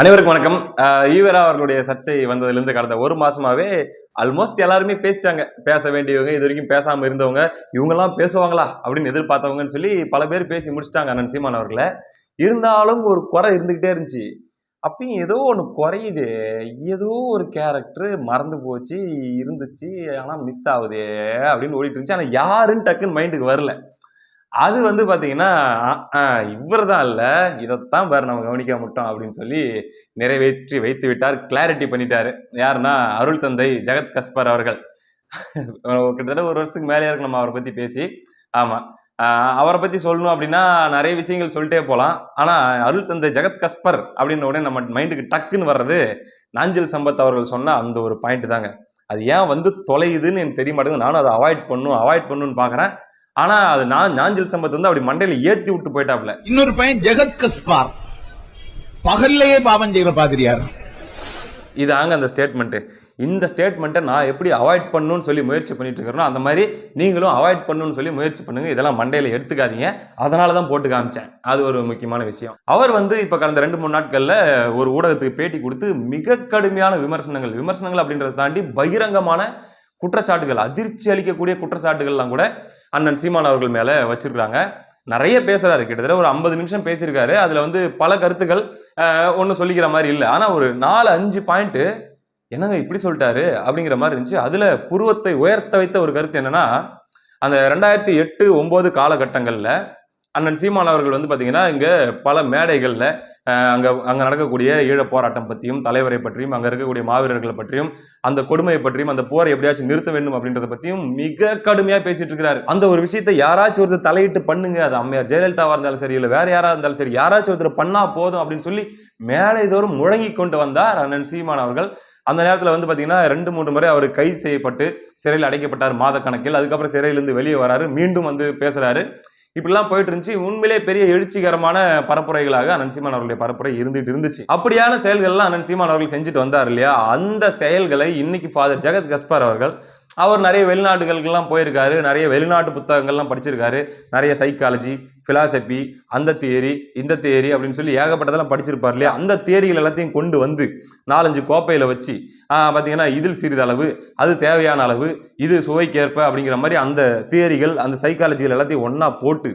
அனைவருக்கும் வணக்கம். ஈவரா அவர்களுடைய சர்ச்சை வந்ததுலேருந்து கடந்த ஒரு மாசமாவே ஆல்மோஸ்ட் எல்லாருமே பேசிட்டாங்க. பேச வேண்டியவங்க இது வரைக்கும் பேசாமல் இருந்தவங்க இவங்கெல்லாம் பேசுவாங்களா அப்படின்னு எதிர்பார்த்தவங்கன்னு சொல்லி பல பேர் பேசி முடிச்சிட்டாங்க அண்ணன் சீமான் அவர்களை. இருந்தாலும் ஒரு குறை இருந்துக்கிட்டே இருந்துச்சு. அப்பயும் ஏதோ ஒன்று குறையுது. ஏதோ ஒரு கேரக்டர் மறந்து போச்சு இருந்துச்சு ஆனால் மிஸ் ஆகுதே அப்படின்னு ஓடிட்டு இருந்துச்சு. ஆனால் யாருன்னு டக்குன்னு மைண்டுக்கு வரல. அது வந்து பார்த்தீங்கன்னா இவர் தான் இல்லை இதைத்தான் பாரு நம்ம கவனிக்க மாட்டோம் அப்படின்னு சொல்லி நிறைவேற்றி வைத்து விட்டார் கிளாரிட்டி பண்ணிட்டாரு. யாருன்னா அருள் தந்தை ஜெகத் கஸ்பர் அவர்கள். கிட்டத்தட்ட ஒரு வருஷத்துக்கு மேலே இருக்கு நம்ம அவரை பற்றி பேசி. ஆமாம் அவரை பற்றி சொல்லணும் அப்படின்னா நிறைய விஷயங்கள் சொல்லிட்டே போகலாம் ஆனால் அருள் தந்தை ஜெகத் கஸ்பர் அப்படின்ன உடனே நம்ம மைண்டுக்கு டக்குன்னு வர்றது நாஞ்சில் சம்பத் அவர்கள் சொன்ன அந்த ஒரு பாயிண்ட் தாங்க. அது ஏன் வந்து தொலையுதுன்னு எனக்கு தெரிய மாட்டேங்குது. நானும் அதை அவாய்ட் பண்ணும் அவாய்ட் பண்ணுன்னு பார்க்குறேன் ஆனால் அது நான் நாஞ்சில் சம்பத் வந்து அப்படி மண்டையில் ஏற்றி விட்டு போயிட்டாப்ல இன்னொரு பையன் ஜெகத் கஸ்பார். பகல்லையே பாவம் செய்கிற பாதிரியார். இதாங்க அந்த ஸ்டேட்மெண்ட்டு இந்த ஸ்டேட்மெண்ட்டை நான் எப்படி அவாய்ட் பண்ணணும்னு சொல்லி முயற்சி பண்ணிட்டு இருக்கிறனோ அந்த மாதிரி நீங்களும் அவாய்ட் பண்ணணும்னு சொல்லி முயற்சி பண்ணுங்க. இதெல்லாம் மண்டையில் எடுத்துக்காதீங்க. அதனால தான் போட்டு காமிச்சேன். அது ஒரு முக்கியமான விஷயம். அவர் வந்து இப்போ கடந்த ரெண்டு மூணு நாட்களில் ஒரு ஊடகத்துக்கு பேட்டி கொடுத்து மிக கடுமையான விமர்சனங்கள் விமர்சனங்கள் அப்படின்றத தாண்டி பகிரங்கமான குற்றச்சாட்டுகள் அதிர்ச்சி அளிக்கக்கூடிய குற்றச்சாட்டுகள்லாம் கூட அண்ணன் சீமான் அவர்கள் மேலே வச்சிருக்கிறாங்க. நிறைய பேசுகிறாரு கிட்டத்தட்ட ஒரு ஐம்பது நிமிஷம் பேசியிருக்காரு. அதில் வந்து பல கருத்துக்கள் ஒன்றும் சொல்லிக்கிற மாதிரி இல்லை. ஆனால் ஒரு நாலு அஞ்சு பாயிண்ட்டு என்னங்க இப்படி சொல்லிட்டாரு? அப்படிங்கிற மாதிரி இருந்துச்சு. அதில் புருவத்தை உயர்த்த வைத்த ஒரு கருத்து என்னென்னா அந்த ரெண்டாயிரத்தி எட்டு ஒம்பது காலகட்டங்களில் அண்ணன் சீமான் அவர்கள் வந்து பார்த்திங்கன்னா இங்கே பல மேடைகளில் அங்கே அங்கே நடக்கக்கூடிய ஈழ போராட்டம் பற்றியும் தலைவரை பற்றியும் அங்கே இருக்கக்கூடிய மாவீரர்களை பற்றியும் அந்த கொடுமையை பற்றியும் அந்த போரை எப்படியாச்சும் நிறுத்த வேண்டும் அப்படின்றத பற்றியும் மிக கடுமையாக பேசிட்டு இருக்கிறாரு. அந்த ஒரு விஷயத்தை யாராச்சும் ஒருத்தர் தலையிட்டு பண்ணுங்க அது அம்மையார் ஜெயலலிதாவாக இருந்தாலும் சரி இல்லை வேற யாராக இருந்தாலும் சரி யாராச்சும் ஒருத்தர் பண்ணா போதும் அப்படின்னு சொல்லி மேலே தோறும் முழங்கி கொண்டு வந்தார் அண்ணன் சீமான் அவர்கள். அந்த நேரத்தில் வந்து பார்த்தீங்கன்னா ரெண்டு மூன்று முறை அவர் கைது செய்யப்பட்டு சிறையில் அடைக்கப்பட்டார் மாத கணக்கில். அதுக்கப்புறம் சிறையிலேருந்து வெளியே வராரு மீண்டும் வந்து பேசுகிறாரு இப்படிலாம் போயிட்டு இருந்துச்சு. உண்மையிலே பெரிய எழுச்சிகரமான பரப்புரைகளாக அண்ணன் சீமான் அவர்களுடைய பரப்புரை இருந்துட்டு இருந்துச்சு. அப்படியான செயல்கள்லாம் அண்ணன் சீமான் அவர்கள் செஞ்சுட்டு வந்தார் இல்லையா? அந்த செயல்களை இன்னைக்கு ஃபாதர் ஜெகத் கஸ்பர் அவர்கள் அவர் நிறைய வெளிநாடுகளுக்கெல்லாம் போயிருக்காரு நிறைய வெளிநாட்டு புத்தகங்கள்லாம் படிச்சிருக்காரு. நிறைய சைக்காலஜி ஃபிலாசபி அந்த தியரி இந்த தியரி அப்படின்னு சொல்லி ஏகப்பட்டதெல்லாம் படிச்சிருப்பார் இல்லையா? அந்த தியரிகள் எல்லாத்தையும் கொண்டு வந்து நாலஞ்சு கோப்பையில் வச்சு பார்த்தீங்கன்னா இதில் சிறிதளவு அது தேவையான அளவு இது சுவைக்கேற்ப அப்படிங்கிற மாதிரி அந்த தியரிகள் அந்த சைக்காலஜிகள் எல்லாத்தையும் ஒன்றா போட்டு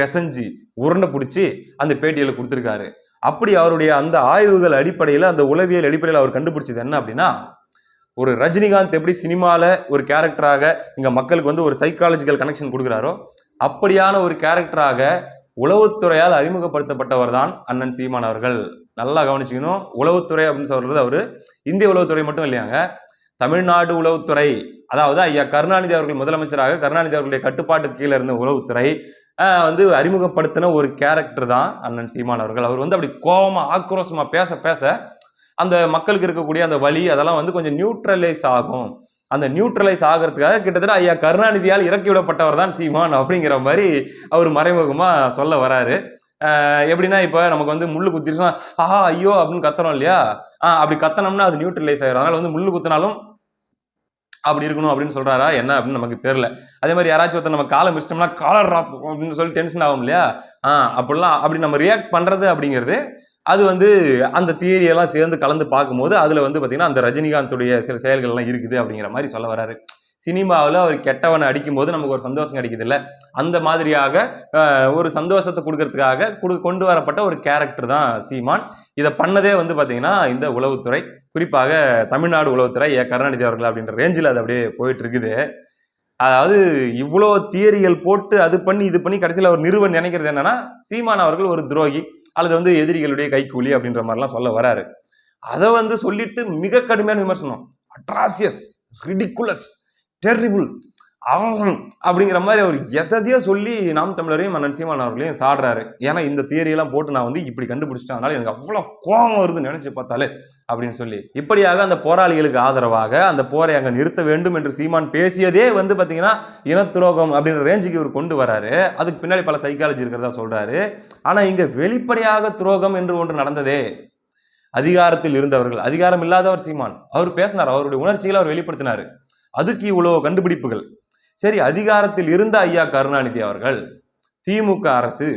பிசைஞ்சு உருண்டை பிடிச்சி அந்த பேட்டியில் கொடுத்துருக்காரு. அப்படி அவருடைய அந்த ஆய்வுகள் அடிப்படையில் அந்த உளவியல் அடிப்படையில் அவர் கண்டுபிடிச்சது என்ன அப்படின்னா ஒரு ரஜினிகாந்த் எப்படி சினிமாவில் ஒரு கேரக்டராக இங்கே மக்களுக்கு வந்து ஒரு சைக்காலஜிக்கல் கனெக்ஷன் கொடுக்குறாரோ அப்படியான ஒரு கேரக்டராக உளவுத்துறையால் அறிமுகப்படுத்தப்பட்டவர் தான் அண்ணன் சீமான் அவர்கள். நல்லா கவனிச்சுக்கணும். உளவுத்துறை அப்படின்னு சொல்கிறது அவர். இந்திய உளவுத்துறை மட்டும் இல்லையாங்க. தமிழ்நாடு உளவுத்துறை அதாவது ஐயா கருணாநிதி அவர்கள் முதலமைச்சராக கருணாநிதி அவர்களுடைய கட்டுப்பாட்டு கீழே இருந்த உளவுத்துறை வந்து அறிமுகப்படுத்தின ஒரு கேரக்டர் தான் அண்ணன் சீமான் அவர்கள். அவர் வந்து அப்படி கோபமாக ஆக்ரோஷமாக பேச பேச அந்த மக்களுக்கு இருக்கக்கூடிய அந்த வலி அதெல்லாம் வந்து கொஞ்சம் நியூட்ரலைஸ் ஆகும். அந்த நியூட்ரலைஸ் ஆகிறதுக்காக கிட்டத்தட்ட ஐயா கருணாநிதியால் இறக்கி விடப்பட்டவர் தான் சீமான் அப்படிங்கிற மாதிரி அவர் மறைமுகமாக சொல்ல வராரு. எப்படின்னா இப்போ நமக்கு வந்து முள்ளு குத்திருச்சா ஆஹா ஐயோ அப்படின்னு கத்துறோம் இல்லையா? ஆ அப்படி கத்தனம்னா அது நியூட்ரலைஸ் ஆகிடும் அதனால வந்து முள்ளு குத்தினாலும் அப்படி இருக்கணும் அப்படின்னு சொல்றாரா? என்ன அப்படின்னு நமக்கு தெரியல. அதே மாதிரி யாராச்சும் ஒருத்தர் நம்ம காலை மிச்சிட்டோம்னா காலர் ட்ராப் அப்படின்னு சொல்லி டென்ஷன் ஆகும் இல்லையா? ஆ அப்படிலாம் அப்படி நம்ம ரியாக்ட் பண்றது அப்படிங்கிறது அது வந்து அந்த தியரியெல்லாம் சேர்ந்து கலந்து பார்க்கும்போது அதில் வந்து பார்த்திங்கன்னா அந்த ரஜினிகாந்துடைய சில செயல்கள்லாம் இருக்குது அப்படிங்கிற மாதிரி சொல்ல வராரு. சினிமாவில் அவர் கெட்டவனை அடிக்கும்போது நமக்கு ஒரு சந்தோஷம் கிடைக்குது இல்லை அந்த மாதிரியாக ஒரு சந்தோஷத்தை கொடுக்கறதுக்காக கொடு- கொண்டு வரப்பட்ட ஒரு கேரக்டர் தான் சீமான். இதை பண்ணதே வந்து பார்த்திங்கன்னா இந்த உளவுத்துறை குறிப்பாக தமிழ்நாடு உளவுத்துறை ஏ. கருணாநிதி அவர்கள் அப்படின்ற ரேஞ்சில் அது அப்படியே போயிட்டு இருக்குது அதாவது இவ்வளோ தியரிகள் போட்டு அது பண்ணி இது பண்ணி கடைசியில் அவர் நிறுவன் நினைக்கிறது என்னென்னா சீமான் அவர்கள் ஒரு துரோகி. அல்லது வந்து எதிரிகளுடைய கைக்கூலி அப்படின்ற மாதிரிலாம் சொல்ல வராரு. அதை வந்து சொல்லிட்டு மிக கடுமையான விமர்சனம். அட்ராசியஸ் ரிடிகுலஸ் டெரிபிள் அவன் அப்படிங்கிற மாதிரி அவர் எதையோ சொல்லி நாம் தமிழரையும் மன்னன் சீமான் அவர்களையும் சாடுறாரு. ஏன்னா இந்த தியரியெல்லாம் போட்டு நான் வந்து இப்படி கண்டுபிடிச்சிட்டேன். அதனால எனக்கு அவ்வளோ கோபம் வருதுன்னு நினைச்சு பார்த்தாலே அப்படின்னு சொல்லி. இப்படியாக அந்த போராளிகளுக்கு ஆதரவாக அந்த போரை அங்கே நிறுத்த வேண்டும் என்று சீமான் பேசியதே வந்து பார்த்தீங்கன்னா இனத்துரோகம் அப்படின்ற ரேஞ்சுக்கு இவர் கொண்டு வராரு. அதுக்கு பின்னாடி பல சைக்காலஜி இருக்கிறதா சொல்கிறாரு ஆனால் இங்கே வெளிப்படையாக துரோகம் என்று ஒன்று நடந்ததே. அதிகாரத்தில் இருந்தவர்கள் அதிகாரம் இல்லாதவர் சீமான். அவர் பேசினார் அவருடைய உணர்ச்சிகளை அவர் வெளிப்படுத்தினார். அதுக்கு இவ்வளோ கண்டுபிடிப்புகள். சரி அதிகாரத்தில் இருந்த ஐயா கருணாநிதி அவர்கள் திமுக அரசு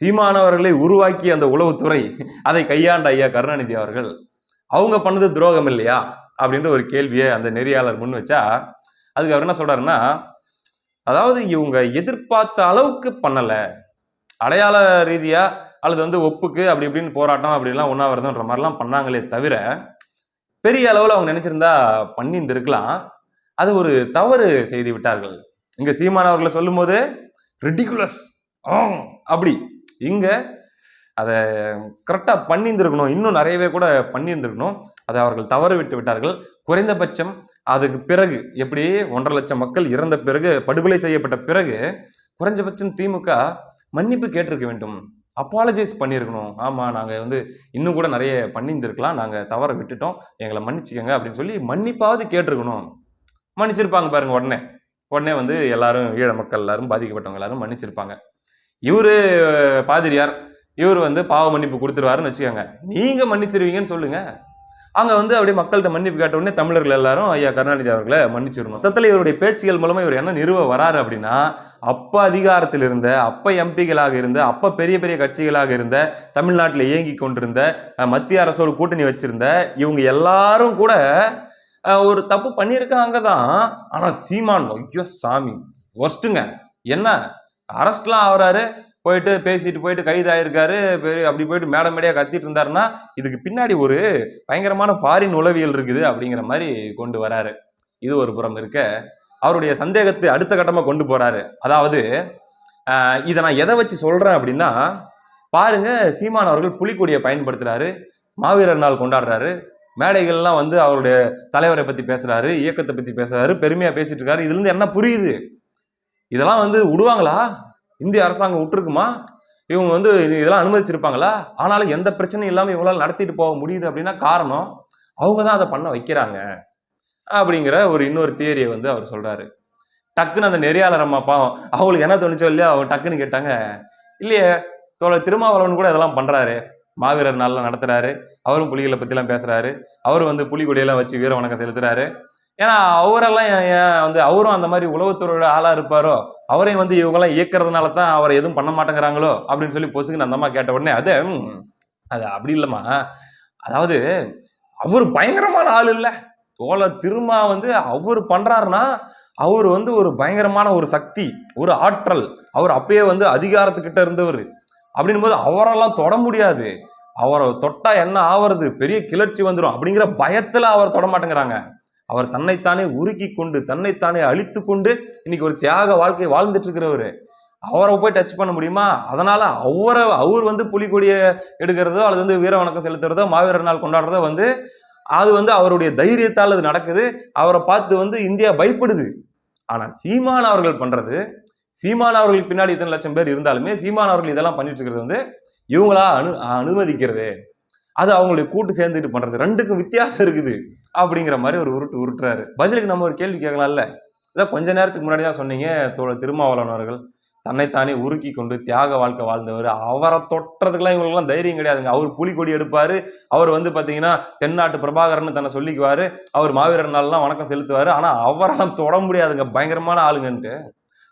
சீமானவர்களை உருவாக்கி அந்த உளவுத்துறை அதை கையாண்ட ஐயா கருணாநிதி அவர்கள் அவங்க பண்ணது துரோகம் இல்லையா? அப்படின்ற ஒரு கேள்வியை அந்த நெறியாளர் முன் வச்சா அதுக்கு அவர் என்ன சொல்றாருன்னா அதாவது இவங்க எதிர்பார்த்த அளவுக்கு பண்ணலை. அடையாள ரீதியாக அல்லது வந்து ஒப்புக்கு அப்படி இப்படின்னு போராட்டம் அப்படிலாம் உண்ணாவிரதம்ன்ற மாதிரிலாம் பண்ணாங்களே தவிர பெரிய அளவில் அவங்க நினச்சிருந்தா பண்ணியிருந்திருக்கலாம். அது ஒரு தவறு செய்து விட்டார்கள். இங்க சீமான் அவர்களை சொல்லும்போது ரெடிகுலஸ் அப்படி. இங்க அதை கரெக்டாக பண்ணியிருந்திருக்கணும். இன்னும் நிறையவே கூட பண்ணியிருந்திருக்கணும். அதை அவர்கள் தவறு விட்டு விட்டார்கள். குறைந்தபட்சம் அதுக்கு பிறகு எப்படி ஒன்றரை லட்சம் மக்கள் இறந்த பிறகு படுகொலை செய்யப்பட்ட பிறகு குறைஞ்சபட்சம் திமுக மன்னிப்பு கேட்டிருக்க வேண்டும். அப்பாலஜைஸ் பண்ணியிருக்கணும். ஆமாம் நாங்கள் வந்து இன்னும் கூட நிறைய பண்ணியிருந்திருக்கலாம். நாங்கள் தவற விட்டுட்டோம். எங்களை மன்னிச்சுக்கோங்க அப்படின்னு சொல்லி மன்னிப்பாவது கேட்டிருக்கணும். மன்னிச்சிருப்பாங்க பாருங்க உடனே. உடனே வந்து எல்லாரும் ஈழ மக்கள் எல்லாரும் பாதிக்கப்பட்டவங்க எல்லாரும் மன்னிச்சிருப்பாங்க. இவரு பாதிரியார் இவர் வந்து பாவ மன்னிப்பு கொடுத்துருவாருன்னு வச்சுக்கோங்க. நீங்க மன்னிச்சிருவீங்கன்னு சொல்லுங்க. அங்க வந்து அப்படியே மக்கள்கிட்ட மன்னிப்பு கேட்ட உடனே தமிழர்கள் எல்லாரும் ஐயா கருணாநிதி அவர்களை மன்னிச்சிடணும் மொத்தத்தில் இவருடைய பேச்சுகள் மூலமா இவர் என்ன நிறுவ வராரு அப்படின்னா அப்ப அதிகாரத்தில் இருந்த அப்ப எம்பிகளாக இருந்த அப்ப பெரிய பெரிய கட்சிகளாக இருந்த தமிழ்நாட்டில் இயங்கி கொண்டிருந்த மத்திய அரசோடு கூட்டணி வச்சிருந்த இவங்க எல்லாரும் கூட ஒரு தப்பு பண்ணியிருக்காங்க தான் ஆனால் சீமான் ஐயோ சாமி ஒஸ்ட்டுங்க என்ன? அரெஸ்ட்லாம் ஆகிறாரு. போயிட்டு பேசிட்டு போயிட்டு கைதாயிருக்காரு. ஆயிருக்காரு அப்படி போயிட்டு மேடம் மேடையாக கத்திட்டு இருந்தாருன்னா இதுக்கு பின்னாடி ஒரு பயங்கரமான பாரின் உளவியல் இருக்குது அப்படிங்கிற மாதிரி கொண்டு வராரு. இது ஒரு புறம் இருக்க. அவருடைய சந்தேகத்தை அடுத்த கட்டமாக கொண்டு போறாரு. அதாவது இதை நான் எதை வச்சு சொல்றேன் அப்படின்னா பாருங்க சீமான் அவர்கள் புலிக்கொடியை பயன்படுத்துறாரு. மாவீரர் நாள் கொண்டாடுறாரு. மேடைகள்லாம் வந்து அவருடைய தலைவரை பற்றி பேசுகிறாரு இயக்கத்தை பற்றி பேசுகிறாரு பெருமையாக பேசிட்டு இருக்காரு. இதுலேருந்து என்ன புரியுது? இதெல்லாம் வந்து விடுவாங்களா? இந்திய அரசாங்கம் விட்டுருக்குமா? இவங்க வந்து இதெல்லாம் அனுமதிச்சிருப்பாங்களா? ஆனாலும் எந்த பிரச்சனையும் இல்லாமல் இவங்களால் நடத்திட்டு போக முடியுது அப்படின்னா காரணம் அவங்க தான் அதை பண்ண வைக்கிறாங்க அப்படிங்கிற ஒரு இன்னொரு தியரியை வந்து அவர் சொல்கிறாரு டக்குன்னு அந்த நெறியாளர் அம்மா பாவம் அவங்களுக்கு என்ன தோணுச்சோ இல்லையோ அவங்க டக்குன்னு கேட்டாங்க இல்லையே தோழர் திருமாவளவன் கூட இதெல்லாம் பண்ணுறாரு மாவீரர் நாளில் நடத்துகிறாரு அவரும் புலிகளை பற்றிலாம் பேசுகிறாரு அவரும் வந்து புலிகொடியெல்லாம் வச்சு வீர வணக்கம் செலுத்துறாரு. ஏன்னா அவரெல்லாம் ஏன் வந்து அவரும் அந்த மாதிரி உளவுத்துறையோட ஆளாக இருப்பாரோ அவரையும் வந்து இவங்கெல்லாம் இயக்கிறதுனால தான் அவரை எதுவும் பண்ண மாட்டேங்கிறாங்களோ அப்படின்னு சொல்லி பொசுக்குன்னு அந்த அம்மா கேட்ட உடனே அது அது அப்படி இல்லைம்மா. அதாவது அவர் பயங்கரமான ஆள் இல்லை. தோழர் திருமா வந்து அவர் பண்ணுறாருன்னா அவர் வந்து ஒரு பயங்கரமான ஒரு சக்தி ஒரு ஆற்றல். அவர் அப்பயே வந்து அதிகாரத்துக்கிட்ட இருந்தவர். அப்படின்னும் போது அவரெல்லாம் தொட முடியாது. அவரை தொட்டா என்ன ஆவறது? பெரிய கிளர்ச்சி வந்துடும் அப்படிங்கிற பயத்தில் அவர் தொட மாட்டேங்கிறாங்க. அவர் தன்னைத்தானே உருக்கி கொண்டு தன்னைத்தானே அழித்து கொண்டு இன்னைக்கு ஒரு தியாக வாழ்க்கையை வாழ்ந்துட்டு இருக்கிறவர் அவரை போய் டச் பண்ண முடியுமா? அதனால அவரை அவர் வந்து புலிகொடியை எடுக்கிறதோ அல்லது வந்து வீர வணக்கம் செலுத்துறதோ மாவீரர் நாள் கொண்டாடுறதோ வந்து அது வந்து அவருடைய தைரியத்தால் அது நடக்குது. அவரை பார்த்து வந்து இந்தியா பயப்படுது. ஆனால் சீமான் அவர்கள் பண்றது சீமான் அவர்களுக்கு பின்னாடி இத்தனை லட்சம் பேர் இருந்தாலுமே சீமான் அவர்கள் இதெல்லாம் பண்ணிட்டு இருக்கிறது வந்து இவங்களா அனு அனுமதிக்கிறது. அது அவங்களுடைய கூட்டு சேர்ந்துட்டு பண்றது. ரெண்டுக்கும் வித்தியாசம் இருக்குது அப்படிங்கிற மாதிரி ஒரு உருட்டு உருட்டுறாரு. பதிலுக்கு நம்ம ஒரு கேள்வி கேட்கலாம்ல? இதான் கொஞ்ச நேரத்துக்கு முன்னாடி தான் சொன்னீங்க தோழர் திருமாவளவன் அவர்கள். தன்னைத்தானே உருக்கி கொண்டு தியாக வாழ்க்கை வாழ்ந்தவர். அவரை தொட்டுறதுக்கெல்லாம் இவங்களுக்குலாம் தைரியம் கிடையாதுங்க. அவர் புலிக்கொடி எடுப்பார். அவர் வந்து பார்த்தீங்கன்னா தென்னாட்டு பிரபாகரன் தன்னை சொல்லிக்குவார். அவர் மாவீரர் நாள்லாம் வணக்கம் செலுத்துவார். ஆனால் அவரெல்லாம் தொட முடியாதுங்க. பயங்கரமான ஆளுங்கன்ட்டு.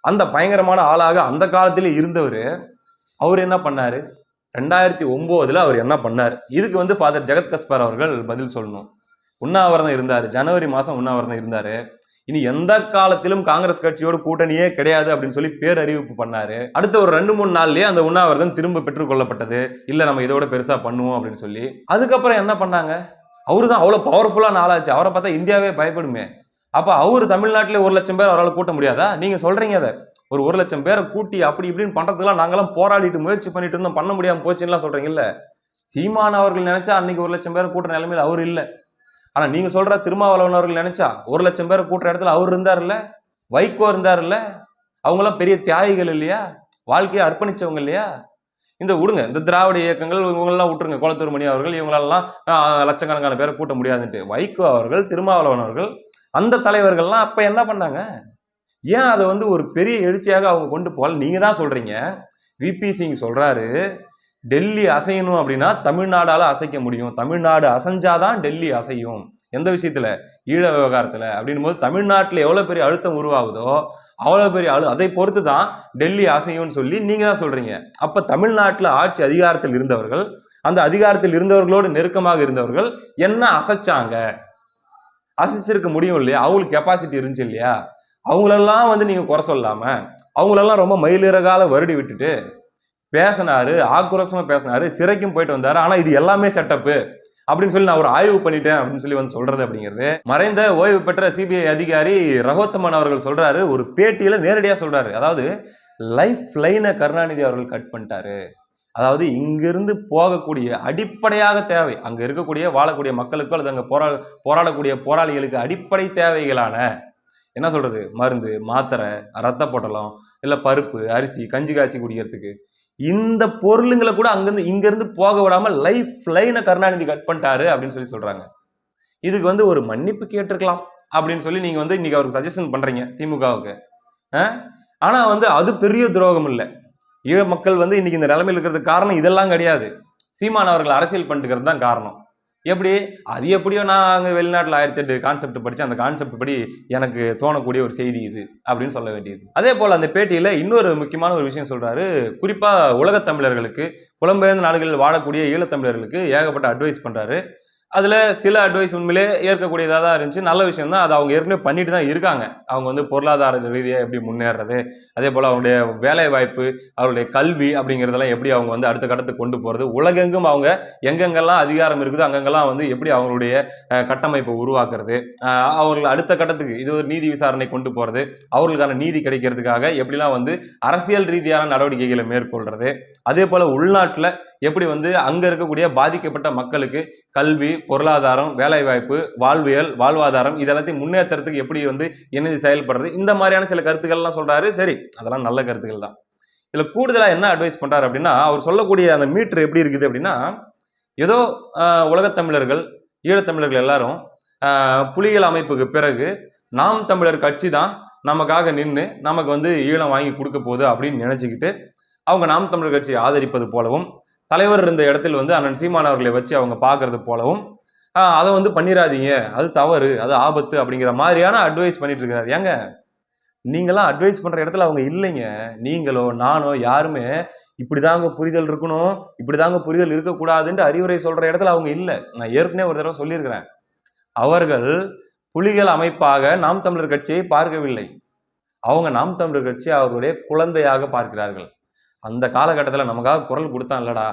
அந்த பயங்கரமான ஆளாக அந்த காலத்திலே இருந்தவர் அவர் என்ன பண்ணாரு? ரெண்டாயிரத்தி ஒம்போதில் அவர் என்ன பண்ணார்? இதுக்கு வந்து ஃபாதர் ஜெகத் கஸ்பர் அவர்கள் பதில் சொல்லணும். உண்ணாவிரதம் இருந்தார். ஜனவரி மாதம் உண்ணாவிரதம் இருந்தார். இனி எந்த காலத்திலும் காங்கிரஸ் கட்சியோட கூட்டணியே கிடையாது அப்படின்னு சொல்லி பேரறிவிப்பு பண்ணாரு. அடுத்த ஒரு ரெண்டு மூணு நாள்லயே அந்த உண்ணாவிரதம் திரும்ப பெற்றுக்கொள்ளப்பட்டது இல்ல நம்ம இதோட பெருசா பண்ணுவோம் அப்படின்னு சொல்லி. அதுக்கப்புறம் என்ன பண்ணாங்க? அவரு தான் அவ்வளோ பவர்ஃபுல்லான ஆளாச்சு. அவரை பார்த்தா இந்தியாவே பயப்படுமே. அப்போ அவர் தமிழ்நாட்டிலே ஒரு லட்சம் பேர் அவரால் கூட்ட முடியாதா? நீங்கள் சொல்கிறீங்க அதை. ஒரு ஒரு லட்சம் பேரை கூட்டி அப்படி இப்படின்னு பண்றதுக்கெல்லாம் நாங்களாம் போராடிட்டு முயற்சி பண்ணிட்டு இருந்தோம். பண்ண முடியாமல் போச்சுன்னா சொல்கிறீங்கல்ல சீமான் அவர்கள் நினச்சா அன்னைக்கு ஒரு லட்சம் பேரை கூட்டுற நிலைமையில் அவர் இல்லை. ஆனால் நீங்கள் சொல்கிற திருமாவளவன் அவர்கள் நினச்சா ஒரு லட்சம் பேரை கூட்டுற இடத்துல அவர் இருந்தாருல்ல வைகோ இருந்தாருல்ல அவங்களாம் பெரிய தியாகிகள் இல்லையா? வாழ்க்கையை அர்ப்பணிச்சவங்க இல்லையா? இந்த விடுங்க இந்த திராவிட இயக்கங்கள் இவங்களெல்லாம் விட்டுருங்க. குளத்தூர் மணி அவர்கள் இவங்களெல்லாம் லட்சக்கணக்கான பேரை கூட்ட முடியாதுன்ட்டு. வைகோ அவர்கள் திருமாவளவன் அவர்கள் அந்த தலைவர்கள்லாம் அப்போ என்ன பண்ணாங்க? ஏன் அதை வந்து ஒரு பெரிய எழுச்சியாக அவங்க கொண்டு போகல? நீங்கள் தான் சொல்கிறீங்க விபி சிங் சொல்கிறாரு டெல்லி அசையணும் அப்படின்னா தமிழ்நாடால் அசைக்க முடியும். தமிழ்நாடு அசைஞ்சாதான் டெல்லி அசையும். எந்த விஷயத்தில்? ஈழ விவகாரத்தில். அப்படின்னும் போது தமிழ்நாட்டில் எவ்வளோ பெரிய அழுத்தம் உருவாகுதோ அவ்வளோ பெரிய அழு அதை பொறுத்து தான் டெல்லி அசையும்னு சொல்லி நீங்கள் தான் சொல்கிறீங்க அப்போ தமிழ்நாட்டில் ஆட்சி அதிகாரத்தில் இருந்தவர்கள் அந்த அதிகாரத்தில் இருந்தவர்களோடு நெருக்கமாக இருந்தவர்கள் என்ன அசைச்சாங்க? அசைச்சிருக்க முடியும் இல்லையா? அவங்களுக்கு கெப்பாசிட்டி இருந்துச்சு இல்லையா? அவங்களெல்லாம் வந்து நீங்கள் குறை சொல்லாம அவங்களெல்லாம் ரொம்ப மயிலிறகால வருடி விட்டுட்டு பேசினாரு ஆக்ரோஷமாக பேசினாரு சிறைக்கும் போயிட்டு வந்தார். ஆனால் இது எல்லாமே செட்டப்பு அப்படின்னு சொல்லி நான் ஒரு ஆய்வு பண்ணிட்டேன் அப்படின்னு சொல்லி வந்து சொல்றது அப்படிங்கிறது. மறைந்த ஓய்வு பெற்ற சிபிஐ அதிகாரி ரகோத்தமன் அவர்கள் சொல்றாரு ஒரு பேட்டியில நேரடியாக சொல்றாரு. அதாவது லைஃப் லைனை கருணாநிதி அவர்கள் கட் பண்ணிட்டாரு. அதாவது இங்கிருந்து போகக்கூடிய அடிப்படையாக தேவை. அங்கே இருக்கக்கூடிய வாழக்கூடிய மக்களுக்கோ அல்லது அங்கே போரா போராடக்கூடிய போராளிகளுக்கு அடிப்படை தேவைகளான என்ன சொல்கிறது மருந்து மாத்திரை ரத்த பொட்டலம் இல்லை பருப்பு அரிசி கஞ்சி காய்ச்சி குடிக்கிறதுக்கு. இந்த பொருளுங்களை கூட அங்கேருந்து இங்கேருந்து போக விடாமல் லைஃப் லைனை கருணாநிதி கட் பண்ணிட்டாரு அப்படின்னு சொல்லி சொல்கிறாங்க இதுக்கு வந்து ஒரு மன்னிப்பு கேட்டிருக்கலாம் அப்படின்னு சொல்லி நீங்கள் வந்து இன்றைக்கி அவருக்கு சஜஷன் பண்ணுறீங்க திமுகவுக்கு. ஆனால் வந்து அது பெரிய துரோகம் இல்லை. ஈழ மக்கள் வந்து இன்னைக்கு இந்த நிலைமையில் இருக்கிறதுக்கு காரணம் இதெல்லாம் கிடையாது. சீமான் அவர்கள் அரசியல் பண்ணிட்டுக்கிறது தான் காரணம். எப்படி? அது எப்படியோ நான் அங்கே வெளிநாட்டில் ஆயிரத்தி எட்டு கான்செப்ட் படித்து அந்த கான்செப்ட் படி எனக்கு தோணக்கூடிய ஒரு செய்தி இது அப்படின்னு சொல்ல வேண்டியது. அதே போல் அந்த பேட்டியில் இன்னொரு முக்கியமான ஒரு விஷயம் சொல்கிறாரு குறிப்பாக உலகத் தமிழர்களுக்கு புலம்பெயர்ந்த நாடுகளில் வாழக்கூடிய ஈழத்தமிழர்களுக்கு ஏகப்பட்ட அட்வைஸ் பண்ணுறாரு அதில் சில அட்வைஸ் உண்மையிலே ஏற்கக்கூடியதாக தான் இருந்துச்சு. நல்ல விஷயம் தான். அது அவங்க ஏற்கனவே பண்ணிட்டு தான் இருக்காங்க. அவங்க வந்து பொருளாதார ரீதியாக எப்படி முன்னேறது அதே போல் அவங்களுடைய வேலை வாய்ப்பு அவருடைய கல்வி அப்படிங்கிறதெல்லாம் எப்படி அவங்க வந்து அடுத்த கட்டத்துக்கு கொண்டு போகிறது உலகெங்கும் அவங்க எங்கெங்கெல்லாம் அதிகாரம் இருக்குதோ அங்கங்கெல்லாம் வந்து எப்படி அவங்களுடைய கட்டமைப்பை உருவாக்குறது அவர்கள் அடுத்த கட்டத்துக்கு இது ஒரு நீதி விசாரணை கொண்டு போகிறது அவர்களுக்கான நீதி கிடைக்கிறதுக்காக எப்படிலாம் வந்து அரசியல் ரீதியான நடவடிக்கைகளை மேற்கொள்கிறது அதே போல் உள்நாட்டில் எப்படி வந்து அங்கே இருக்கக்கூடிய பாதிக்கப்பட்ட மக்களுக்கு கல்வி பொருளாதாரம் வேலைவாய்ப்பு வாழ்வியல் வாழ்வாதாரம் இதெல்லாத்தையும் முன்னேற்றத்துக்கு எப்படி வந்து இணைந்து செயல்படுறது? இந்த மாதிரியான சில கருத்துக்கள்லாம் சொல்கிறாரு சரி அதெல்லாம் நல்ல கருத்துக்கள் தான். இதில் கூடுதலாக என்ன அட்வைஸ் பண்ணுறாரு அப்படின்னா அவர் சொல்லக்கூடிய அந்த மீட்ரு எப்படி இருக்குது அப்படின்னா ஏதோ உலகத்தமிழர்கள் ஈழத்தமிழர்கள் எல்லாரும் புலிகள் அமைப்புக்கு பிறகு நாம் தமிழர் கட்சி தான் நமக்காக நின்று நமக்கு வந்து ஈழம் வாங்கி கொடுக்க போகுது அப்படின்னு நினச்சிக்கிட்டு அவங்க நாம் தமிழர் கட்சியை ஆதரிப்பது போலவும் தலைவர் இருந்த இடத்தில் வந்து அண்ணன் சீமான் அவர்களை வச்சு அவங்க பார்க்கறது போலவும் அதை வந்து பண்ணிடாதீங்க அது தவறு அது ஆபத்து அப்படிங்கிற மாதிரியான அட்வைஸ் பண்ணிட்டு இருக்காரு. ஏங்க நீங்களாம் அட்வைஸ் பண்ற இடத்துல அவங்க இல்லைங்க. நீங்களோ நானோ யாருமே இப்படிதாங்க புரிதல் இருக்கணும் இப்படிதாங்க புரிதல் இருக்கக்கூடாதுன்ட்டு அறிவுரை சொல்ற இடத்துல அவங்க இல்லை. நான் ஏற்கனவே ஒரு தடவை சொல்லியிருக்கிறேன். அவர்கள் புலிகள் அமைப்பாக நாம் தமிழர் கட்சியை பார்க்கவில்லை. அவங்க நாம் தமிழர் கட்சி அவர்களுடைய குழந்தையாக பார்க்கிறார்கள். அந்த காலகட்டத்தில் நமக்காக குரல் கொடுத்தான் இல்லடா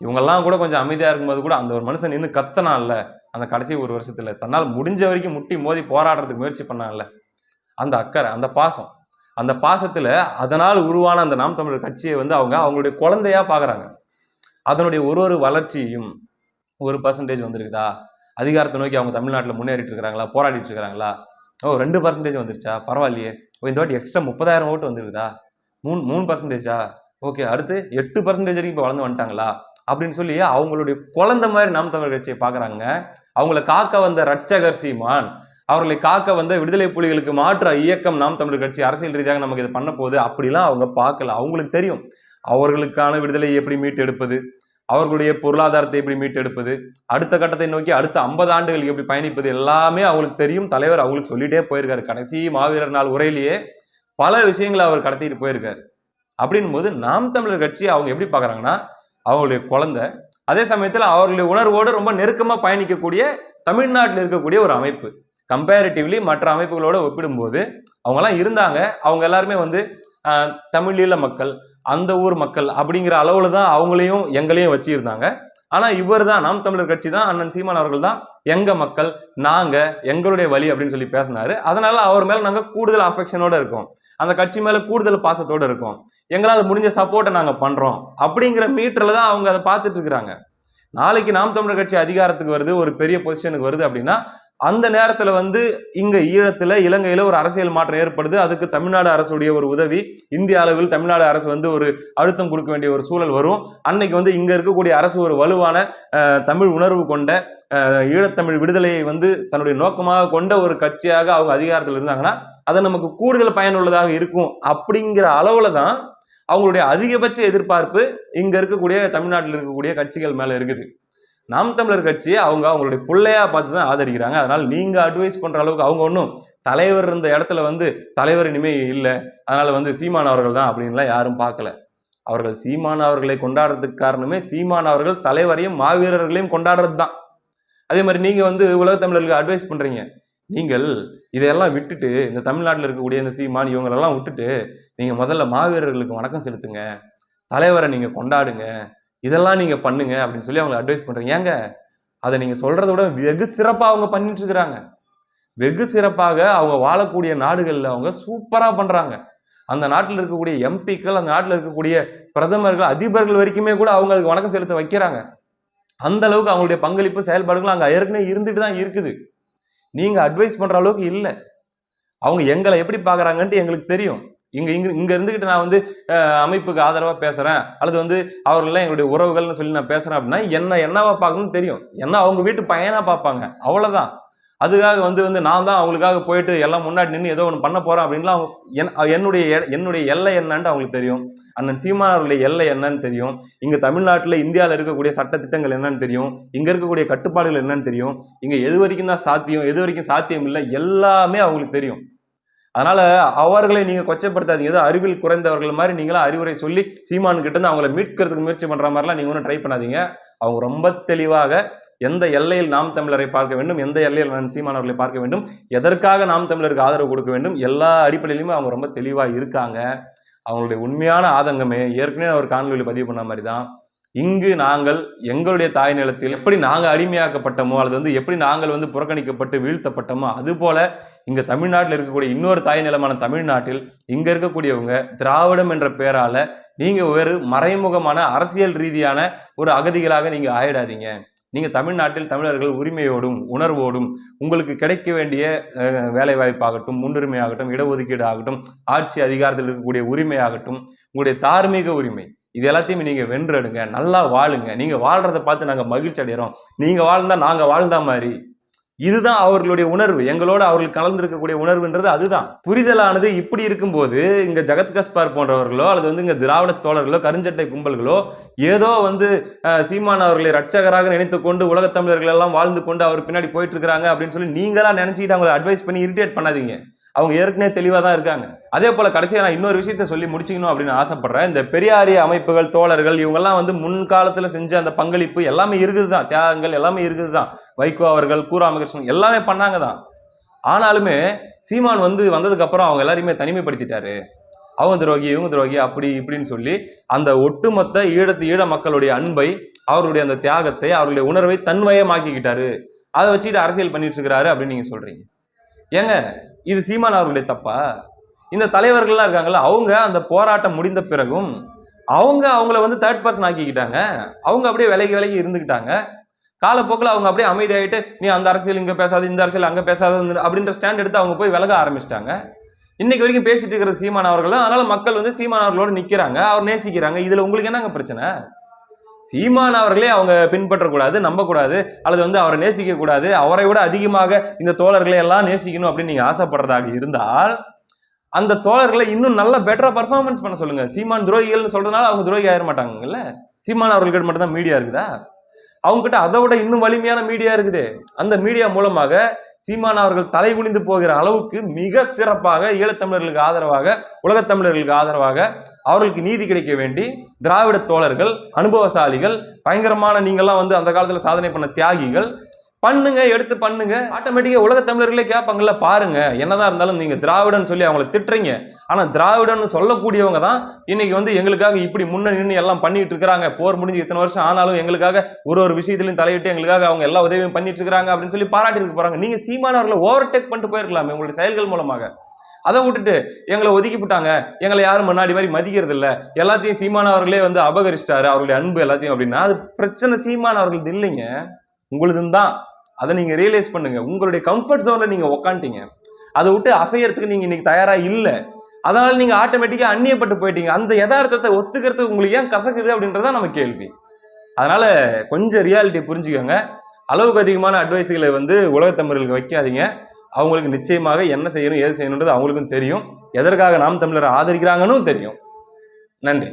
இவங்கெல்லாம் கூட கொஞ்சம் அமைதியாக இருக்கும்போது கூட அந்த ஒரு மனுஷன் நின்று கத்தனான்ல. அந்த கடைசி ஒரு வருஷத்தில். தன்னால் முடிஞ்ச வரைக்கும் முட்டி மோதி போராடுறதுக்கு முயற்சி பண்ணான்ல. அந்த அக்கறை அந்த பாசம். அந்த பாசத்தில் அதனால் உருவான அந்த நாம் தமிழர் கட்சியை வந்து அவங்க அவங்களுடைய குழந்தையாக பார்க்குறாங்க அதனுடைய ஒரு ஒரு வளர்ச்சியும் ஒரு பர்சன்டேஜ் வந்திருக்குதா? அதிகாரத்தை நோக்கி அவங்க தமிழ்நாட்டில் முன்னேறிட்டு இருக்கிறாங்களா போராடிட்டு இருக்கிறாங்களா ஓ ரெண்டு பர்சன்டேஜ் வந்துருச்சா? பரவாயில்லையே. இந்த வாட்டி எக்ஸ்ட்ரா முப்பதாயிரம் ஓட்டு வந்துருக்குதா? மூணு மூணு பர்சன்டேஜா ஓகே அடுத்து எட்டு பர்சன்டேஜ் வரைக்கும் இப்போ வளர்ந்து வந்துட்டாங்களா? அப்படின்னு சொல்லி அவங்களுடைய குழந்த மாதிரி நாம் தமிழர் கட்சியை பார்க்குறாங்க. அவங்கள காக்க வந்த ரட்சகர் சீமான் அவர்களை காக்க வந்த விடுதலை புலிகளுக்கு மாற்று இயக்கம் நாம் தமிழர் கட்சி அரசியல் ரீதியாக நமக்கு இது பண்ண போகுது. அப்படிலாம் அவங்க பார்க்கல. அவங்களுக்கு தெரியும். அவர்களுக்கான விடுதலையை எப்படி மீட்டெடுப்பது? அவர்களுடைய பொருளாதாரத்தை எப்படி மீட்டெடுப்பது? அடுத்த கட்டத்தை நோக்கி அடுத்த ஐம்பது ஆண்டுகளுக்கு எப்படி பயணிப்பது? எல்லாமே அவங்களுக்கு தெரியும். தலைவர் அவங்களுக்கு சொல்லிட்டே போயிருக்காரு. கடைசி மாவீரர் நாள் உரையிலேயே பல விஷயங்களை அவர் கடத்திட்டு போயிருக்காரு. அப்படின்னும் போது நாம் தமிழர் கட்சி அவங்க எப்படி பார்க்குறாங்கன்னா அவங்களுடைய குழந்தை அதே சமயத்தில் அவர்களுடைய உணர்வோடு ரொம்ப நெருக்கமாக பயணிக்கக்கூடிய தமிழ்நாட்டில் இருக்கக்கூடிய ஒரு அமைப்பு. கம்பேரிட்டிவ்லி மற்ற அமைப்புகளோடு ஒப்பிடும்போது அவங்கெல்லாம் இருந்தாங்க. அவங்க எல்லாருமே வந்து தமிழீழ மக்கள் அந்த ஊர் மக்கள் அப்படிங்கிற அளவில் தான் அவங்களையும் எங்களையும் வச்சுருந்தாங்க. ஆனால் இவர் தான் நாம் தமிழர் கட்சி தான் அண்ணன் சீமான் அவர்கள் தான் எங்கள் மக்கள் நாங்கள் எங்களுடைய வழி அப்படின்னு சொல்லி பேசினாரு. அதனால அவர் மேலே நாங்கள் கூடுதல் அஃபெக்ஷனோட இருக்கோம். அந்த கட்சி மேலே கூடுதல் பாசத்தோடு இருக்கும். எங்களால் முடிஞ்ச சப்போர்ட்டை நாங்கள் பண்ணுறோம் அப்படிங்கிற மீட்டரில் தான் அவங்க அதை பார்த்துட்டு இருக்கிறாங்க. நாளைக்கு நாம் தமிழர் கட்சி அதிகாரத்துக்கு வருது ஒரு பெரிய பொசிஷனுக்கு வருது அப்படின்னா அந்த நேரத்தில் வந்து இங்கே ஈழத்தில் இலங்கையில் ஒரு அரசியல் மாற்றம் ஏற்படுது. அதுக்கு தமிழ்நாடு அரசுடைய ஒரு உதவி இந்திய அளவில் தமிழ்நாடு அரசு வந்து ஒரு அழுத்தம் கொடுக்க வேண்டிய ஒரு சூழல் வரும். அன்னைக்கு வந்து இங்கே இருக்கக்கூடிய அரசு ஒரு வலுவான தமிழ் உணர்வு கொண்ட ஈழத்தமிழ் விடுதலையை வந்து தன்னுடைய நோக்கமாக கொண்ட ஒரு கட்சியாக அவங்க அதிகாரத்தில் இருந்தாங்கன்னா அது நமக்கு கூடுதல் பயனுள்ளதாக இருக்கும் அப்படிங்கிற அளவில் தான் அவங்களுடைய அதிகபட்ச எதிர்பார்ப்பு இங்கே இருக்கக்கூடிய தமிழ்நாட்டில் இருக்கக்கூடிய கட்சிகள் மேலே இருக்குது. நாம் தமிழர் கட்சியை அவங்க அவங்களுடைய பிள்ளையா பார்த்து தான் ஆதரிக்கிறாங்க. அதனால் நீங்கள் அட்வைஸ் பண்ணுற அளவுக்கு அவங்க ஒன்றும் தலைவர் இருந்த இடத்துல வந்து தலைவர் இனிமே இல்லை. அதனால் வந்து சீமான் அவர்கள் தான் அப்படின்லாம் யாரும் பார்க்கல. அவர்கள் சீமான் அவர்களை கொண்டாடுறதுக்கு காரணமே சீமான் அவர்கள் தலைவரையும் மாவீரர்களையும் கொண்டாடுறது தான் அதே மாதிரி நீங்கள் வந்து உலக தமிழர்களுக்கு அட்வைஸ் பண்ணுறீங்க நீங்கள் இதையெல்லாம் விட்டுட்டு இந்த தமிழ்நாட்டில் இருக்கக்கூடிய இந்த சீமான் இவங்களெல்லாம் விட்டுட்டு நீங்கள் முதல்ல மாவீரர்களுக்கு வணக்கம் செலுத்துங்க. தலைவரை நீங்கள் கொண்டாடுங்க. இதெல்லாம் நீங்கள் பண்ணுங்க அப்படின்னு சொல்லி அவங்களை அட்வைஸ் பண்ணுறீங்க ஏங்க அதை நீங்கள் சொல்கிறத விட வெகு சிறப்பாக அவங்க பண்ணிட்டு இருக்கிறாங்க. வெகு சிறப்பாக அவங்க வாழக்கூடிய நாடுகளில் அவங்க சூப்பராக பண்ணுறாங்க அந்த நாட்டில் இருக்கக்கூடிய எம்பிக்கள் அந்த நாட்டில் இருக்கக்கூடிய பிரதமர்கள் அதிபர்கள் வரைக்குமே கூட அவங்க அதுக்கு வணக்கம் செலுத்த வைக்கிறாங்க. அந்த அளவுக்கு அவங்களுடைய பங்களிப்பு செயல்பாடுகள் அங்கே ஏற்கனவே இருந்துட்டு தான் இருக்குது. நீங்கள் அட்வைஸ் பண்ணுற அளவுக்கு இல்லை. அவங்க எங்களை எப்படி பார்க்குறாங்கன்ட்டு எங்களுக்கு தெரியும். இங்கே இங்கே இங்கே இருந்துக்கிட்டு நான் வந்து அமைப்புக்கு ஆதரவாக பேசுகிறேன் அல்லது வந்து அவர்கள்லாம் எங்களுடைய உறவுகள்னு சொல்லி நான் பேசுகிறேன் அப்படின்னா என்ன என்னவா பார்க்கணும்னு தெரியும். என்ன அவங்க வீட்டு பையனாக பார்ப்பாங்க. அவ்வளோதான் அதுக்காக வந்து வந்து நான் தான் அவங்களுக்காக போயிட்டு எல்லாம் முன்னாடி நின்று ஏதோ ஒன்று பண்ண போகிறேன் அப்படின்லாம் அவங்க என் என்னுடைய எ- என்னுடைய எல்லை என்னன்ட்டு அவங்களுக்கு தெரியும். அண்ணன் சீமானவருடைய எல்லை என்னன்னு தெரியும். இங்கே தமிழ்நாட்டில் இந்தியாவில் இருக்கக்கூடிய சட்ட திட்டங்கள் என்னன்னு தெரியும். இங்கே இருக்கக்கூடிய கட்டுப்பாடுகள் என்னன்னு தெரியும். இங்கே எது வரைக்கும் தான் சாத்தியம் எது வரைக்கும் சாத்தியம் இல்லை எல்லாமே அவங்களுக்கு தெரியும். அதனால் அவர்களை நீங்கள் கொச்சைப்படுத்தாதீங்க. ஏதோ அறிவில் குறைந்தவர்கள் மாதிரி நீங்களாம் அறிவுரை சொல்லி சீமானுக்கிட்டேருந்து அவங்கள மீட்கிறதுக்கு முயற்சி பண்ணுற மாதிரிலாம் நீங்கள் ஒன்றும் ட்ரை பண்ணாதீங்க. அவங்க ரொம்ப தெளிவாக எந்த எல்லையில் நாம் தமிழரை பார்க்க வேண்டும்? எந்த எல்லையில் நான் சீமானவர்களை பார்க்க வேண்டும்? எதற்காக நாம் தமிழருக்கு ஆதரவு கொடுக்க வேண்டும்? எல்லா அடிப்படையிலுமே அவங்க ரொம்ப தெளிவாக இருக்காங்க. அவங்களுடைய உண்மையான ஆதங்கமே ஏற்கனவே ஒரு காணொலியில் பதிவு பண்ண மாதிரி தான். இங்கு நாங்கள் எங்களுடைய தாய் நிலத்தில் எப்படி நாங்கள் அடிமையாக்கப்பட்டோமோ அல்லது வந்து எப்படி நாங்கள் வந்து புறக்கணிக்கப்பட்டு வீழ்த்தப்பட்டோமோ அதுபோல இங்கே தமிழ்நாட்டில் இருக்கக்கூடிய இன்னொரு தாய் நிலமான தமிழ்நாட்டில் இங்கே இருக்கக்கூடியவங்க திராவிடம் என்ற பெயரால் நீங்கள் ஒரு மறைமுகமான அரசியல் ரீதியான ஒரு அகதிகளாக நீங்கள் ஆயிடாதீங்க. நீங்கள் தமிழ்நாட்டில் தமிழர்கள் உரிமையோடும் உணர்வோடும் உங்களுக்கு கிடைக்க வேண்டிய வேலைவாய்ப்பாகட்டும் முன்னுரிமையாகட்டும் ஆகட்டும் இடஒதுக்கீடு ஆகட்டும் ஆட்சி அதிகாரத்தில் இருக்கக்கூடிய உரிமையாகட்டும் உங்களுடைய தார்மீக உரிமை இது எல்லாத்தையுமே நீங்கள் வென்றெடுங்க நல்லா வாழுங்க. நீங்கள் வாழ்கிறத பார்த்து நாங்கள் மகிழ்ச்சி அடைகிறோம் நீங்கள் வாழ்ந்தால் நாங்கள் வாழ்ந்த மாதிரி இதுதான் அவர்களுடைய உணர்வு. எங்களோட அவர்கள் கலந்திருக்கக்கூடிய உணர்வுன்றது அதுதான். புரிதலானது இப்படி இருக்கும்போது இங்க ஜகத் கஸ்பார் போன்றவர்களோ அல்லது வந்து இங்க திராவிட தோழர்களோ கருஞ்சட்டை கும்பல்களோ ஏதோ வந்து சீமான் அவர்களை ரட்சகராக நினைத்து கொண்டு உலகத் தமிழர்கள் எல்லாம் வாழ்ந்து கொண்டு அவர் பின்னாடி போயிட்டு இருக்கிறாங்க அப்படின்னு சொல்லி நீங்களா நினைச்சிட்டு அவங்களை அட்வைஸ் பண்ணி இரிட்டேட் பண்ணாதீங்க. அவங்க ஏற்கனவே தெளிவாக தான் இருக்காங்க. அதே போல் கடைசியாக நான் இன்னொரு விஷயத்த சொல்லி முடிச்சுக்கணும் அப்படின்னு ஆசைப்பட்றேன். இந்த பெரியாரிய அமைப்புகள் தோழர்கள் இவங்கெல்லாம் வந்து முன்காலத்தில் செஞ்ச அந்த பங்களிப்பு எல்லாமே இருக்குது தான் தியாகங்கள் எல்லாமே இருக்குது தான் வைகோ அவர்கள் கூ ராமகிருஷ்ணன் எல்லாமே பண்ணாங்க தான். ஆனாலுமே சீமான் வந்து வந்ததுக்கப்புறம் அவங்க எல்லாரையுமே தனிமைப்படுத்திட்டாரு. அவங்க துரோகி இவங்க துரோகி அப்படி இப்படின்னு சொல்லி அந்த ஒட்டுமொத்த ஈழத்து ஈழ மக்களுடைய அன்பை அவருடைய அந்த தியாகத்தை அவருடைய உணர்வை தன்மயமாக்கிக்கிட்டாரு அதை வச்சுட்டு அரசியல் பண்ணிட்டு இருக்கிறாரு அப்படின்னு நீங்க சொல்றீங்க. ஏங்க இது சீமான் அவர்களுடைய தப்பா? இந்த தலைவர்கள்லாம் இருக்காங்கல்ல அவங்க அந்த போராட்டம் முடிந்த பிறகும் அவங்க அவங்கள வந்து தேர்ட் பர்சன் ஆக்கிக்கிட்டாங்க. அவங்க அப்படியே விலகி விலகி இருந்துக்கிட்டாங்க. காலப்போக்கில் அவங்க அப்படியே அமைதியாயிட்டு நீ அந்த அரசியல் இங்கே பேசாது இந்த அரசியல் அங்கே பேசாது அப்படின்ற ஸ்டாண்ட் எடுத்து அவங்க போய் விலக ஆரம்பிச்சிட்டாங்க. இன்னைக்கு வரைக்கும் பேசிட்டு இருக்கிற சீமான் அவர்கள் அதனால மக்கள் வந்து சீமான் அவர்களோடு நிற்கிறாங்க அவர் நேசிக்கிறாங்க. இதில் உங்களுக்கு என்னங்க பிரச்சனை? சீமான் அவர்களே அவங்க பின்பற்றக்கூடாது நம்பக்கூடாது அல்லது வந்து அவரை நேசிக்கக்கூடாது அவரை விட அதிகமாக இந்த தோழர்களை எல்லாம் நேசிக்கணும் அப்படின்னு நீங்க ஆசைப்படுறதாக இருந்தால் அந்த தோழர்களை இன்னும் நல்ல பெட்டராக பர்ஃபார்மன்ஸ் பண்ண சொல்லுங்க. சீமான் துரோகிகள்னு சொல்றதுனால அவங்க துரோகி ஆயிட மாட்டாங்கல்ல? சீமான் அவர்கள்கிட்ட மட்டும் தான் மீடியா இருக்குதா? அவங்க கிட்ட அதை விட இன்னும் வலிமையான மீடியா இருக்குது. அந்த மீடியா மூலமாக சீமான் அவர்கள் தலை குனிந்து போகிற அளவுக்கு மிக சிறப்பாக ஈழத்தமிழர்களுக்கு ஆதரவாக உலகத் தமிழர்களுக்கு ஆதரவாக அவர்களுக்கு நீதி கிடைக்க வேண்டி திராவிட தோழர்கள் அனுபவசாலிகள் பயங்கரமான நீங்கள்லாம் வந்து அந்த காலத்தில் சாதனை பண்ண தியாகிகள் பண்ணுங்க எடுத்து பண்ணுங்க. ஆட்டோமேட்டிக்காக உலக தமிழர்களே கேட்பாங்கல்ல பாருங்க என்னதான் இருந்தாலும் நீங்க திராவிடன் சொல்லி அவங்கள திட்டுறீங்க. ஆனா திராவிடன்னு சொல்லக்கூடியவங்க தான் இன்னைக்கு வந்து எங்களுக்காக இப்படி முன்ன நின்று எல்லாம் பண்ணிட்டு இருக்கிறாங்க. போர் முடிஞ்சு இத்தனை வருஷம் ஆனாலும் எங்களுக்காக ஒரு ஒரு விஷயத்திலையும் தலையிட்டு எங்களுக்காக அவங்க எல்லா உதவியும் பண்ணிட்டு இருக்கிறாங்க அப்படின்னு சொல்லி பாராட்டி இருக்க போறாங்க. நீங்க சீமானவர்களை ஓவர்டேக் பண்ணிட்டு போயிருக்கலாமே உங்களுடைய செயல்கள் மூலமாக. அதை விட்டுட்டு எங்களை ஒதுக்கி விட்டாங்க. எங்களை யாரும் முன்னாடி மாதிரி மதிக்கிறது இல்லை. எல்லாத்தையும் சீமானவர்களே வந்து அபகரிச்சிட்டாரு அவருடைய அன்பு எல்லாத்தையும் அப்படின்னா அது பிரச்சனை சீமானவர்களது இல்லைங்க. உங்களுதுன்னு தான் அதை நீங்கள் ரியலைஸ் பண்ணுங்க. உங்களுடைய கம்ஃபர்ட் ஜோனில் நீங்கள் உக்காண்டிங்க அதை விட்டு அசையறதுக்கு நீங்கள் இன்னைக்கு தயாராக இல்லை. அதனால் நீங்கள் ஆட்டோமேட்டிக்காக அந்நியப்பட்டு போயிட்டீங்க. அந்த யதார்த்தத்தை ஒத்துக்கிறதுக்கு உங்களுக்கு ஏன் கசக்குது அப்படின்றத நம்ம கேள்வி. அதனால் கொஞ்சம் ரியாலிட்டியை புரிஞ்சுக்கோங்க. அளவுக்கு அதிகமான அட்வைஸுகளை வந்து உலகத்தமிழர்களுக்கு வைக்காதீங்க. அவங்களுக்கு நிச்சயமாக என்ன செய்யணும் ஏது செய்யணுன்றது அவங்களுக்கும் தெரியும். எதற்காக நாம் தமிழரை ஆதரிக்கிறாங்கன்னு தெரியும். நன்றி.